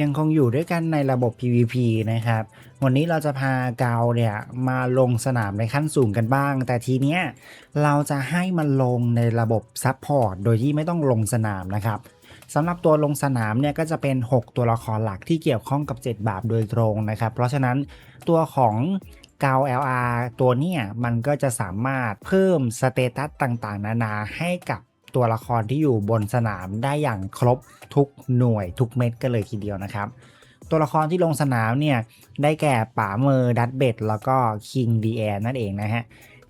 ยังคงอยู่ด้วยกันในระบบ PVP นะครับ วันนี้เราจะพาเกาเนี่ยมาลงสนามในขั้นสูงกันบ้าง แต่ทีเนี้ยเราจะให้มันลงในระบบซับพอร์ตโดยที่ไม่ต้องลงสนามนะครับสำหรับตัวลงสนามเนี่ยก็จะเป็น 6 ตัวละครหลักที่เกี่ยวข้องกับ 7 บาปโดยตรงนะครับ เพราะฉะนั้นตัวของเกา LR ตัวเนี่ยมันก็จะสามารถเพิ่มสเตตัสต่างๆ นานาให้กับ ตัวละครที่อยู่บนสนามได้อย่างครบทุกหน่วยทุกเม็ดกันเลยทีเดียวนะครับ ตัวละครที่ลงสนามเนี่ยได้แก่ป๋าเมอร์ดัตเบดแล้วก็คิงดีแอนั่นเองนะฮะ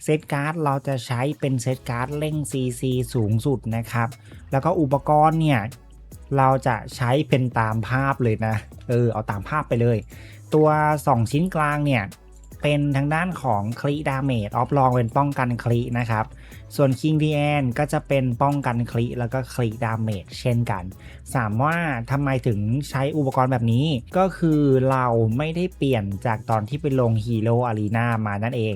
เซตการ์ดเราจะใช้เป็นเซตการ์ดเร่ง CC สูงสุดนะครับ แล้วก็อุปกรณ์เนี่ยเราจะใช้เป็นตามภาพเลยนะ เออเอาตามภาพไปเลย ตัว 2 ชิ้นกลางเนี่ย เป็นทางด้านของคลีดาเมจออฟลองเป็นป้องกันคลีนะครับ ส่วน King d n ก็จะเป็นป้องกันคลีแล้วก็คลีดาเมจเช่นกันถามว่าทำไมถึงใช้อุปกรณ์แบบนี้ ก็คือเราไม่ได้เปลี่ยนจากตอนที่ไปลงฮีโร่อารีนามานั่นเอง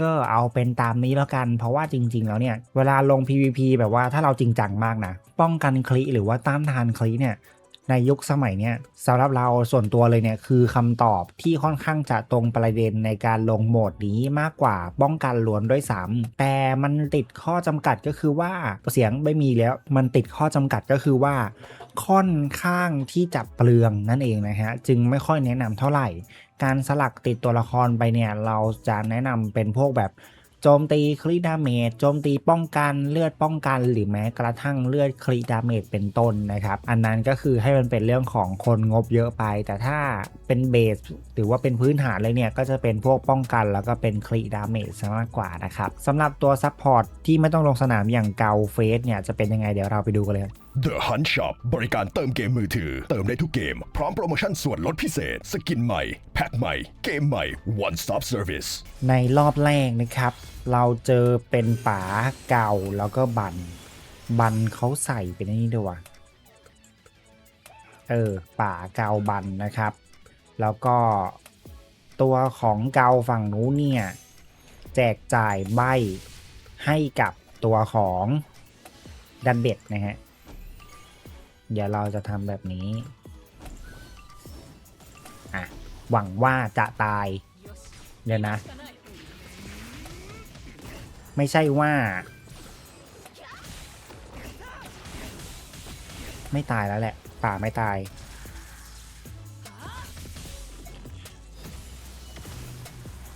ก็เอาเป็นตามนี้แล้วกัน เพราะว่าจริง ๆ แล้วเนี่ย เวลาลง PVP แบบว่าถ้าเราจริงจังมากนะ ป้องกันคลีหรือว่าต้านทานคลีเนี่ย ในยุคสมัยเนี้ยสำหรับเราส่วนตัวเลยเนี่ยคือคำตอบที่ค่อนข้างจะตรงประเด็นในการลงโหมดนี้มากกว่าป้องกันล้วนด้วยซ้ำแต่มันติดข้อจำกัดก็คือว่าเสียงไม่มีแล้วมันติดข้อจำกัดก็คือว่า ค่อนข้างที่จะเปลืองนั่นเองนะฮะจึงไม่ค่อยแนะนำเท่าไหร่ การสลักติดตัวละครไปเนี่ยเราจะแนะนำเป็นพวกแบบ โจมตีคลิดาเมจโจมตีป้องกันเลือดป้องกันหรือแม้กระทั่งเลือดคลิดาเมจเป็นต้นนะครับ อันนั้นก็คือให้มันเป็นเรื่องของคนงบเยอะไป แต่ถ้าเป็นเบสหรือว่าเป็นพื้นฐานเลยเนี่ยก็จะเป็นพวกป้องกันแล้วก็เป็นคลิดาเมจซะมากกว่านะครับสำหรับตัวซัพพอร์ตที่ไม่ต้องลงสนามอย่างเกาเฟสเนี่ยจะเป็นยังไงเดี๋ยวเราไปดูกันเลย The Hunt Shop บริการเติมเกมมือถือ เติมได้ทุกเกม พร้อมโปรโมชั่นส่วนลดพิเศษ สกินใหม่ แพ็คใหม่ เกมใหม่ One Stop Service ในรอบแรกนะครับ เราเจอเป็นป๋าเก่าแล้วก็บัน บันเขาใส่เป็นนี่ด้วยวะเออป๋าเก่าบันนะครับ แล้วก็ตัวของเก่าฝั่งนู้นเนี่ย แจกจ่ายใบให้กับตัวของดันเบ็ดนะฮะ เดี๋ยวเราจะทำแบบนี้อะหวังว่าจะตาย เดี๋ยวนะ ไม่ใช่ว่า ไม่ตายแล้วแหละ ป่าไม่ตาย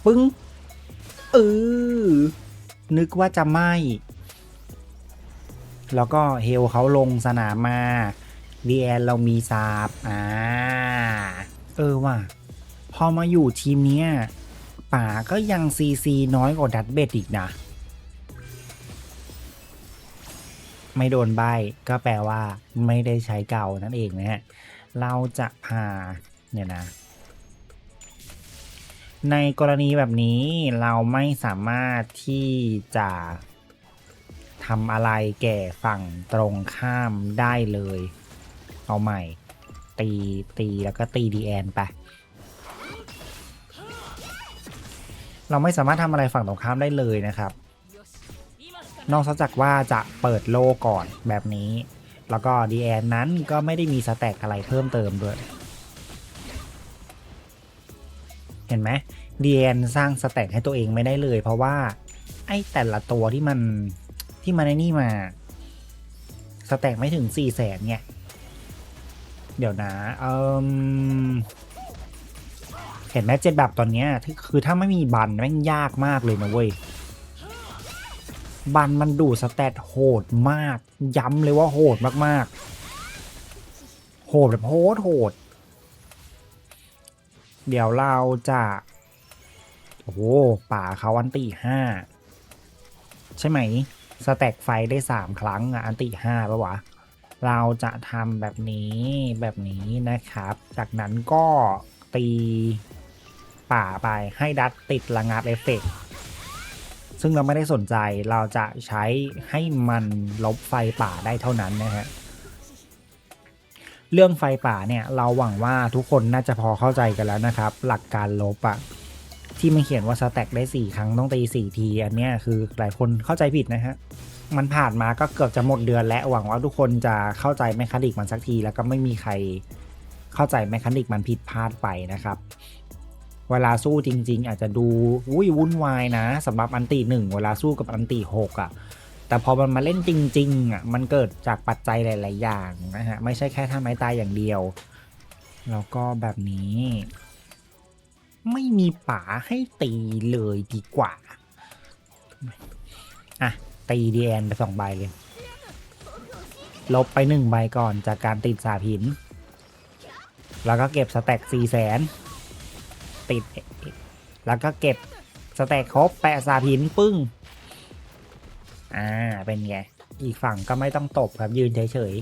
ปึ้งเออนึกว่าจะไม่ แล้วก็เฮลเขาลงสนามมา ดีแอนเรามีซาบอ่า เออว่ะ พอมาอยู่ทีมเนี้ยป่าก็ยังซีซีน้อยกว่าดัตเบดอีกนะ ไม่โดนใบก็แปลว่าไม่ได้ใช้เก่านั่นเองนะฮะ เราจะพาเนี่ยนะ ในกรณีแบบนี้เราไม่สามารถที่จะทำอะไรแก่ฝั่งตรงข้ามได้เลย เอาใหม่ ตีตีแล้วก็ตีดีแอนไปเราไม่สามารถทำอะไรฝั่งตรงข้ามได้เลยนะครับ นอกจากว่าจะเปิดโลก่อนแบบนี้ แล้วก็ดีแอนนั้นก็ไม่ได้มีสแต็กอะไรเพิ่มเติมด้วย เห็นไหมดีแอนสร้างสแต็กให้ตัวเองไม่ได้เลย เพราะว่าไอ้แต่ละตัวที่มันที่มันไอ้นี่มา สแต็กไม่ถึง4ี่แสนไง เดี๋ยวนะเออเห็นไหมเจ็ดแบบตอนเนี้ยคือถ้าไม่มีบันแม่งยากมากเลยนะเว้ย บันมันดูสแตทโหดมาก ย้ำเลยว่าโหดมากๆ โหดแบบโหดโหด เดี๋ยวเราจะ โอ้โหป่าเขาอันติห้าใช่ไหม สแต็กไฟได้สามครั้งอันติห้าปะวะ เราจะทำแบบนี้แบบนี้นะครับ จากนั้นก็ตีป่าไปให้ดัดติดระงับเอฟเฟกต์ซึ่งเราไม่ได้สนใจเราจะใช้ให้มันลบไฟป่าได้เท่านั้นนะฮะเรื่องไฟป่าเนี่ยเราหวังว่าทุกคนน่าจะพอเข้าใจกันแล้วนะครับ หลักการลบอะที่มันเขียนว่าสแต็กได้ 4 ครั้งต้องตี 4 ที อันนี้คือหลายคนเข้าใจผิดนะฮะมันผ่านมาก็เกือบจะหมดเดือนแล้วหวังว่าทุกคนจะเข้าใจแมคานิกมันสักที แล้วก็ไม่มีใครเข้าใจแมคานิกมันผิดพลาดไปนะครับ เวลาสู้จริง ๆ อาจจะดูอุ้ยวุ่นวายนะสำหรับอันตีหนึ่งเวลาสู้กับอันตีหกอะ่ะแต่พอมันมาเล่นจริงๆอะมันเกิดจากปัจจัยหลาย ๆ อย่างนะฮะไม่ใช่แค่ท่าไม้ตายอย่างเดียว แล้วก็แบบนี้ ไม่มีป๋าให้ตีเลยดีกว่าอะ ตีดีแอนไปสองใบเลย ลบไปหนึ่งใบก่อนจากการติดสาบหิน แล้วก็เก็บสแต็กสี่แสนติด แล้วก็เก็บสแต็กครบแปะสาบหินปึ้ง อ่า เป็นไง อีกฝั่งก็ไม่ต้องตบครับยืนเฉย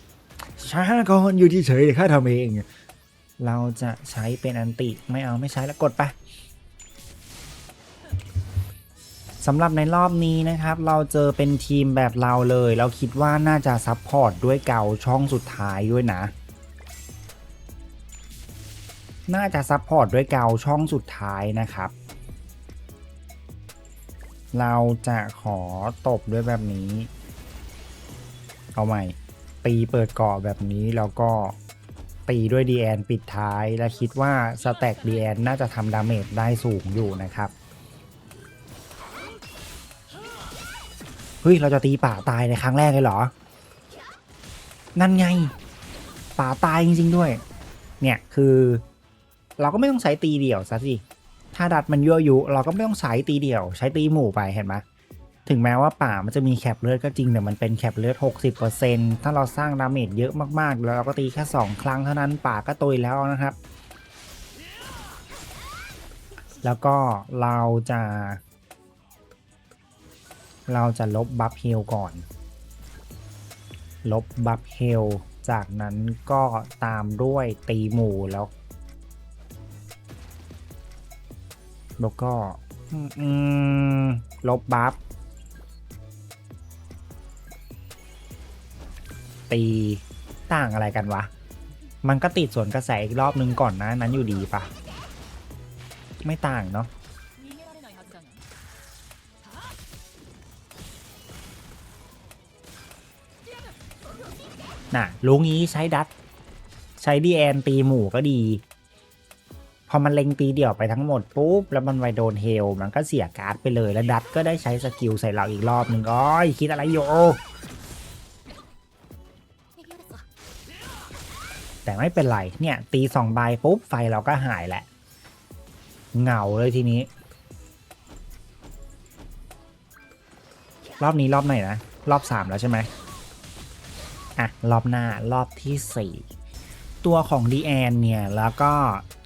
ๆช้าก่อนอยู่ที่เฉยๆเดี๋ยวข้าทำเอง เราจะใช้เป็นอันติไม่เอาไม่ใช้แล้วกดไป สำหรับในรอบนี้นะครับ เราเจอเป็นทีมแบบเราเลย เราคิดว่าน่าจะซับพอร์ตด้วยเก่าช่องสุดท้ายด้วยนะ น่าจะซับพอร์ตด้วยเกาช่องสุดท้ายนะครับ เราจะขอตบด้วยแบบนี้ เอาใหม่ ตีเปิดเกาะแบบนี้แล้วก็ตีด้วย DN ปิดท้าย และคิดว่าสแต็ก DN น่าจะทำดาเมจได้สูงอยู่นะครับ เฮ้ย เราจะตีป่าตายในครั้งแรกเลยเหรอ นั่นไง ป่าตายจริงๆด้วย เนี่ยคือ เราก็ไม่ต้องใช้ตีเดี่ยวซะสิ ถ้าดัดมันยั่วยุ เราก็ไม่ต้องใช้ตีเดี่ยว ใช้ตีหมู่ไปเห็นไหมถึงแม้ว่าป่ามันจะมีแคปเลือดก็จริงแต่มันเป็นแคปเลือด 60%ถ้าเราสร้างดาเมจเยอะมากๆ แล้วเราก็ตีแค่ 2 ครั้งเท่านั้นป่าก็ตุยแล้วนะครับ แล้วก็เราจะ เราจะลบบัฟเฮลก่อน ลบบัฟเฮลจากนั้นก็ตามด้วยตีหมู่แล้ว แล้วก็ลบบัฟตีต่างอะไรกันวะ มันก็ติดส่วนกระแสอีกรอบนึงก่อนนะนั้นอยู่ดีปะ ไม่ต่างเนาะ น่ะรู้งี้ใช้ดัดใช้ดีแอนตีหมู่ก็ดี พอมันเล็งตีเดี่ยวไปทั้งหมดปุ๊บ แล้วมันไปโดนเฮล มันก็เสียการ์ดไปเลย แล้วดัดก็ได้ใช้สกิลใส่เราอีกรอบหนึ่งอ้อยคิดอะไรอยู่แต่ไม่เป็นไร เนี่ย ตีสองใบปุ๊บ ไฟเราก็หายแหละเงาเลยทีนี้ รอบนี้รอบไหนนะ รอบสามแล้วใช่ไหม อะ รอบหน้ารอบที่สี่ตัวของดีแอนเนี่ย แล้วก็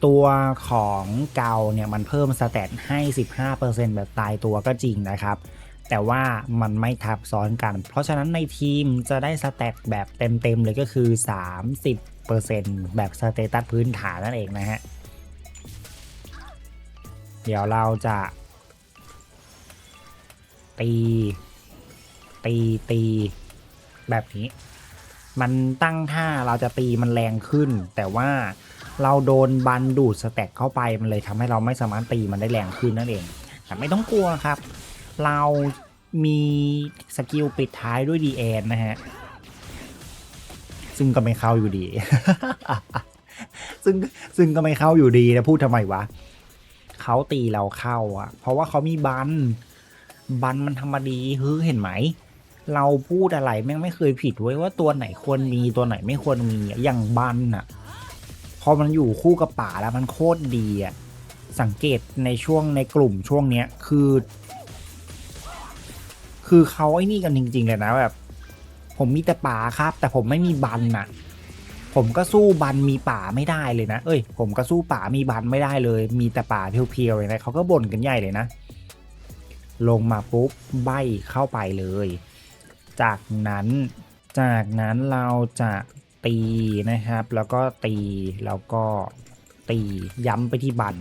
ตัวของเกาเนี่ย มันเพิ่มสเตตให้ 15%แบบตายตัวก็จริงนะครับ แต่ว่ามันไม่ทับซ้อนกัน เพราะฉะนั้นในทีมจะได้สเตตแบบเต็มๆเลยก็คือ 30%แบบสเตตัสพื้นฐานนั่นเองนะฮะเดี๋ยวเราจะ ตี ตี ตี แบบนี้ มันตั้งท่าเราจะตีมันแรงขึ้น แต่ว่าเราโดนบันดูดสแต็กเข้าไปมันเลยทำให้เราไม่สามารถตีมันได้แรงขึ้นนั่นเอง แต่ไม่ต้องกลัวครับ เรามีสกิลปิดท้ายด้วยดีแอนนะฮะ ซึ่งก็ไม่เข้าอยู่ดี ซึ่งซึ่งก็ไม่เข้าอยู่ดีนะพูดทำไมวะเขาตีเราเข้าอะเพราะว่าเขามีบัน บันมันทำมาดีฮือเห็นไหม เราพูดอะไรแม่งไม่เคยผิดเว้ว่าตัวไหนควรมีตัวไหนไม่ควรมีอย่างบันอะพอมันอยู่คู่กับป่าแล้วมันโคตรดีอะสังเกตในช่วงในกลุ่มช่วงเนี้ยคือ คือเขาไอ้นี่กันจริง ๆ เลยนะแบบ ผมมีแต่ป่าครับ แต่ผมไม่มีบันน่ะผมก็สู้บันมีป่าไม่ได้เลยนะ เอ้ย ผมก็สู้ป่ามีบันไม่ได้เลย มีแต่ป่าเพียวๆเลยนะเขาก็บ่นกันใหญ่เลยนะ ลงมาปุ๊บใบเข้าไปเลย จากนั้น จากนั้นเราจะตีนะครับ แล้วก็ตีแล้วก็ตีย้ำไปที่บัน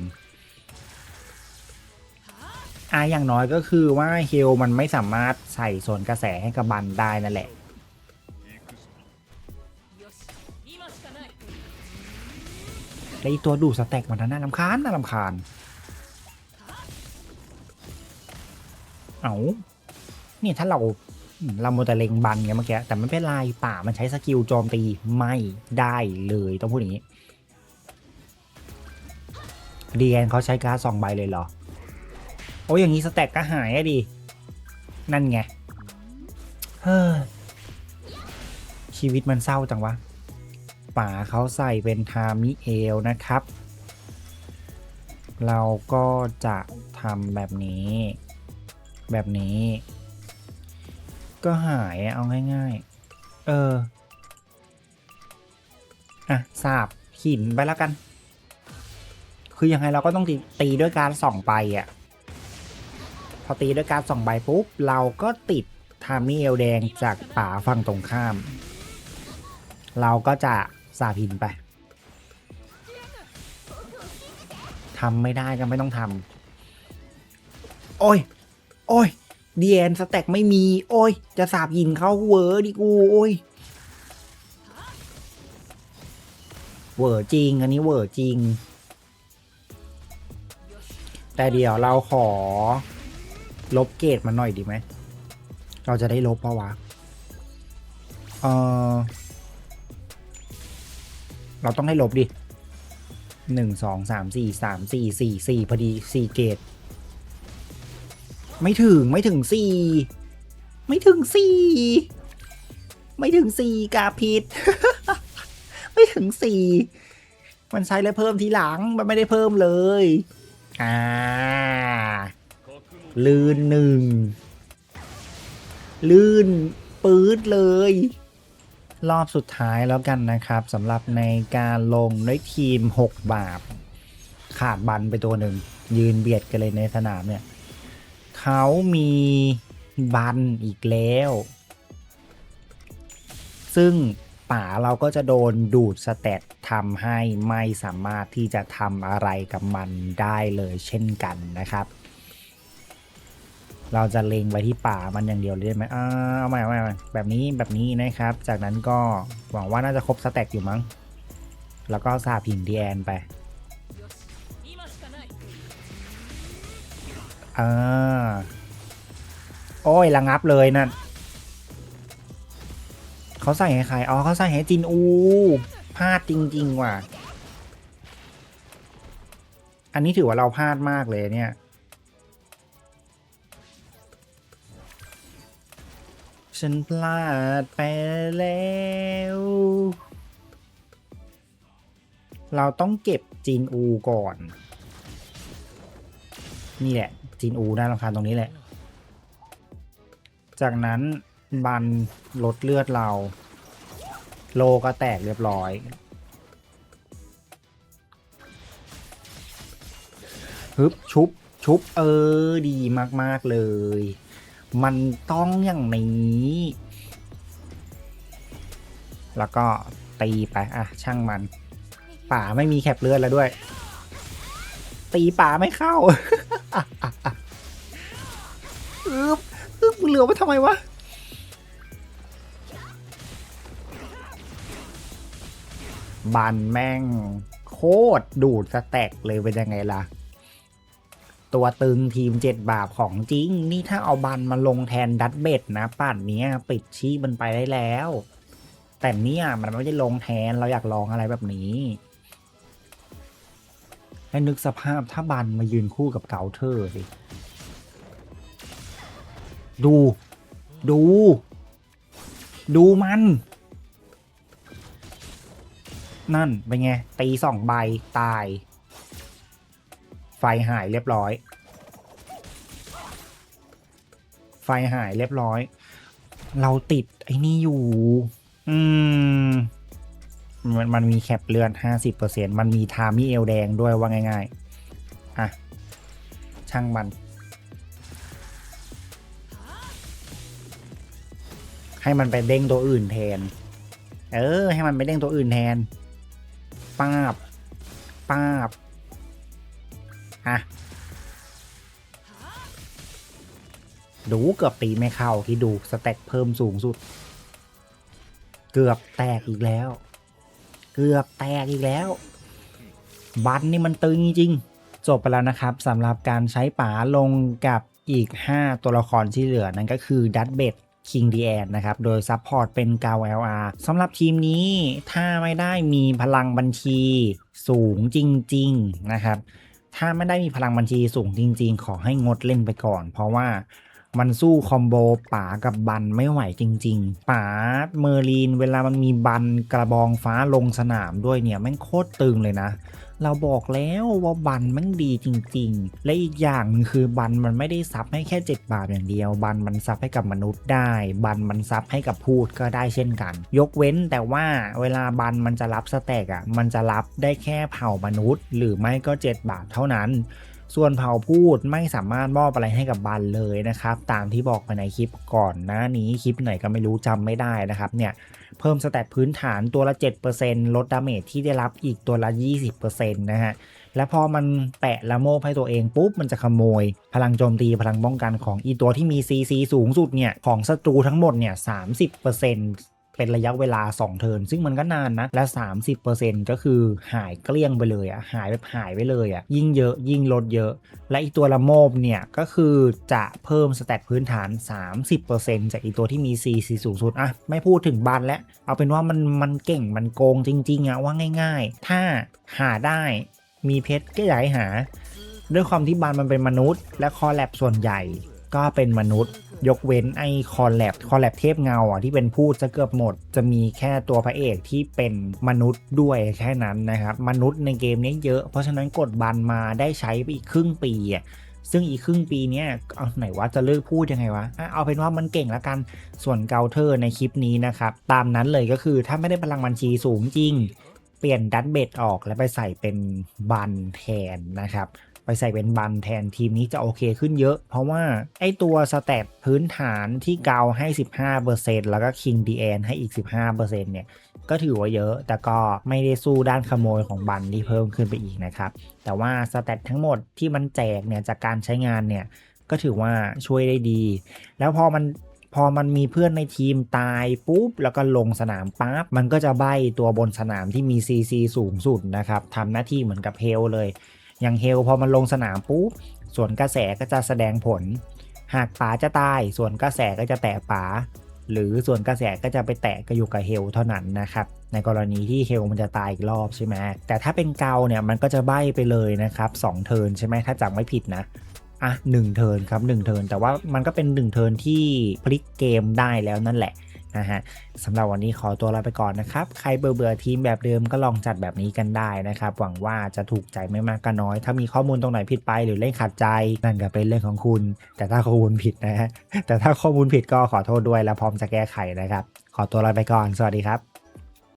อาอย่างน้อยก็คือว่าเฮลมันไม่สามารถใส่ส่วนกระแสให้กับบันได้นั่นแหละและอีตัวดูสแต็กมันน่าลำคาญน่าลำคาญ เอ้าเนี่ยถ้าเรา เราโมต่เลงบันไงเมื่อกี้แต่ไม่เป็นไรป่ามันใช้สกิลโจมตีไม่ได้เลยต้องพูดอย่างนี้ดีแอนเขาใช้การ์ดสองใบเลยเหรอ โอ้ยอย่างนี้สแต็กก็หายอะดิ นั่นไง เฮ้ยชีวิตมันเศร้าจังวะ ป่าเขาใส่เป็นทามิเอลนะครับ เราก็จะทำแบบนี้ แบบนี้ ก็หายเอาง่ายๆ เออ อะสาบหินไปแล้วกัน คือยังไงเราก็ต้องตีตีด้วยการส่องใบอะ่ะ พอตีด้วยการส่องใบปุ๊บ เราก็ติดทามิเอลแดงจากป่าฝั่งตรงข้าม เราก็จะสาบหินไปทำไม่ได้ก็ไม่ต้องทำโอ้ย โอ้ย ดีแอนสแต็กไม่มี โอ้ย จะสาบหินเข้าเวอร์ดิกู โอ้ย เวอร์จริง อันนี้เวอร์จริง แต่เดี๋ยวเราขอ ลบเกรดมันหน่อยดีไหม เราจะได้ลบปะวะเออเราต้องให้ลบดิหนึ่งสองสามสี่สามสี่สี่สี่พอดีสี่เกรด ไม่ถึงไม่ถึงสี่ไม่ถึงสี่ไม่ถึงสี่กาพิษไม่ถึงสี่มันใช้แล้วเพิ่มทีหลังมันไม่ได้เพิ่มเลยอ่าลื่นหนึ่งลื่นปื๊ดเลย รอบสุดท้ายแล้วกันนะครับสำหรับในการลงด้วยทีม 6 บาป ขาดบันไปตัวหนึ่ง ยืนเบียดกันเลยในสนามเนี่ย เขามีบันอีกแล้ว ซึ่งป่าเราก็จะโดนดูดสเตตทำให้ไม่สามารถที่จะทำอะไรกับมันได้เลยเช่นกันนะครับ เราจะเล็งไปที่ป่ามันอย่างเดียวเลยได้ไหมอ่าเอาใหม่เอาใหม่เอาใหม่แบบนี้แบบนี้นะครับ จากนั้นก็หวังว่าน่าจะครบสแต็กอยู่มั้ง แล้วก็สาบหินดีแอนไป อ่าโอ้ยระงับเลยนั่นเขาใส่ให้ใครอ๋อเขาใส่ให้จินอูพลาดจริง ๆ ว่ะ อันนี้ถือว่าเราพลาดมากเลยเนี่ย ฉันพลาดไปแล้ว เราต้องเก็บจีนอูก่อน นี่แหละ จีนอูน่ารำคาญตรงนี้แหละ จากนั้นบันลดเลือดเรา โลก็แตกเรียบร้อย ฮึบชุบชุบเออดีมาก ๆ เลย มันต้องอย่างนี้ แล้วก็ตีไป อะ ช่างมัน ป่าไม่มีแคปเลือดแล้วด้วย ตีป่าไม่เข้า อึบอึบเหลือไว้ทำไมวะบันแม่ง โคตรดูดสแต็กเลยเป็นยังไงล่ะ ตัวตึงทีมเจ็ดบาปของจริง นี่ถ้าเอาบันมาลงแทนดัตเบ็ดนะป่านเนี้ยปิดชีพมันไปได้แล้ว แต่เนี่ยมันไม่ได้ลงแทนเราอยากลองอะไรแบบนี้ ให้นึกสภาพถ้าบันมายืนคู่กับเกาเทอร์สิ ดู ดู ดูมัน นั่น เป็นไง ตีสองใบ ตาย ไฟหายเรียบร้อย ไฟหายเรียบร้อย เราติดไอ้นี่อยู่ อืม มันมันมีแคปเลือนห้าสิบเปอร์เซ็นมันมีทามิเอลแดงด้วยว่าง่ายๆ อะ ช่างมัน ให้มันไปเด้งตัวอื่นแทน เออ ให้มันไปเด้งตัวอื่นแทน ป้าบ ป้าบ อะ ดูเกือบตีไม่เข้าที่ดูสแต็กเพิ่มสูงสุด เกือบแตกอีกแล้ว เกือบแตกอีกแล้ว บันนี่มันตึงจริง จบไปแล้วนะครับสำหรับการใช้ป๋าลงกับอีก 5 ตัวละครที่เหลือนั่นก็คือดัตเบดคิงดีแอนนะครับ โดยซัพพอร์ตเป็นกาว LR สำหรับทีมนี้ถ้าไม่ได้มีพลังบัญชีสูงจริง ๆ นะครับ ถ้าไม่ได้มีพลังบัญชีสูงจริง ๆ ขอให้งดเล่นไปก่อน เพราะว่า มันสู้คอมโบป๋ากับบันไม่ไหวจริง ๆ ป๋าเมอร์ลีนเวลามันมีบันกระบองฟ้าลงสนามด้วยเนี่ยแม่งโคตรตึงเลยนะ เราบอกแล้วว่าบันแมันดีจริง ๆ และอีกอย่างนึงคือบันมันไม่ได้ซับให้แค่7บาทอย่างเดียว บันมันซับให้กับมนุษย์ได้ บันมันซับให้กับพูดก็ได้เช่นกัน ยกเว้นแต่ว่าเวลาบันมันจะรับสแต็กอะมันจะรับได้แค่เผ่ามนุษย์ หรือไม่ก็ 7 บาทเท่านั้น ส่วนเผาพูดไม่สามารถมอบอะไรให้กับบันเลยนะครับ ตามที่บอกไปในคลิปก่อนหนะนี้คลิปไหนก็ไม่รู้จำไม่ได้นะครับเนี่ยเพิ่มสแตทพื้นฐานตัวละ 7%ลดดาเมจที่ได้รับอีกตัวละ 20%นะฮะและพอมันแปะละโมบให้ตัวเองปุ๊บมันจะขโมย พลังโจมตีพลังป้องกันของอีตัวที่มี CC สูงสุดเนี่ยของศัตรูทั้งหมดเนี่ย30% เป็นระยะเวลา 2 เทิร์นซึ่งมันก็นานนะ และ 30%ก็คือหายเกลี้ยงไปเลยอะหายแบบหายไปเลยอะยิ่งเยอะยิ่งลดเยอะ และอีตัวละโมบเนี่ย ก็คือจะเพิ่มสแตทพื้นฐาน 30%จากอีตัวที่มี CC สูงสุดอะไม่พูดถึงบันแล้ว เอาเป็นว่ามันมันเก่งมันโกงจริงๆอะว่าง่าย ๆ ถ้าหาได้มีเพชรก็อยากให้หา ด้วยความที่บานมันเป็นมนุษย์ และคอแลบส่วนใหญ่ก็เป็นมนุษย์ ยกเว้นไอคอแลบคอแลบเทพเงาอะที่เป็นพูดจะเกือบหมด จะมีแค่ตัวพระเอกที่เป็นมนุษย์ด้วยแค่นั้นนะครับมนุษย์ในเกมนี้เยอะ เพราะฉะนั้นกดบันมาได้ใช้ไปอีกครึ่งปีอะซึ่งอีกครึ่งปีเนี้ยเอาไหนว่าจะเลิกพูดยังไงวะอะเอาเป็นว่ามันเก่งแล้วกัน ส่วนเกาเทอร์ในคลิปนี้นะครับ ตามนั้นเลยก็คือถ้าไม่ได้พลังบัญชีสูงจริง เปลี่ยนดัตเบดออกแล้วไปใส่เป็นบันแทนนะครับ ไปใส่เป็นบันแทนทีมนี้จะโอเคขึ้นเยอะ เพราะว่าไอตัวสแตทพื้นฐานที่เกาให้ 15%แล้วก็คิงดีแอนให้อีก 15%เนี่ยก็ถือว่าเยอะ แต่ก็ไม่ได้สู้ด้านขโมยของบันที่เพิ่มขึ้นไปอีกนะครับ แต่ว่าสแตททั้งหมดที่มันแจกเนี่ยจากการใช้งานเนี่ยก็ถือว่าช่วยได้ดี แล้วพอมันพอมันมีเพื่อนในทีมตายปุ๊บ แล้วก็ลงสนามปั๊บ มันก็จะใบตัวบนสนามที่มี CC สูงสุดนะครับทำหน้าที่เหมือนกับเฮลเลย อย่างเฮลพอมันลงสนามปุ๊บส่วนกระแสก็จะแสดงผล หากป๋าจะตาย ส่วนกระแสก็จะแตะป๋าหรือส่วนกระแสก็จะไปแตะก็อยู่กับเฮลเท่านั้นนะครับ ในกรณีที่เฮลมันจะตายอีกรอบใช่ไหมแต่ถ้าเป็นเกาเนี่ยมันก็จะใบไปเลยนะครับ2เทิร์นใช่ไหมถ้าจำไม่ผิดนะอะหนึ่งเทิร์นครับหนึ่งเทิร์นแต่ว่ามันก็เป็นหนึ่งเทิร์นที่พลิกเกมได้แล้วนั่นแหละ นะฮะสำหรับวันนี้ขอตัวลาไปก่อนนะครับ ใครเบื่อเบื่อทีมแบบเดิมก็ลองจัดแบบนี้กันได้นะครับ หวังว่าจะถูกใจไม่มากก็น้อย ถ้ามีข้อมูลตรงไหนผิดไปหรือเล่นขัดใจนั่นก็เป็นเรื่องของคุณ แต่ถ้าข้อมูลผิดนะฮะแต่ถ้าข้อมูลผิดก็ขอโทษด้วยและพร้อมจะแก้ไขนะครับ ขอตัวลาไปก่อน สวัสดีครับ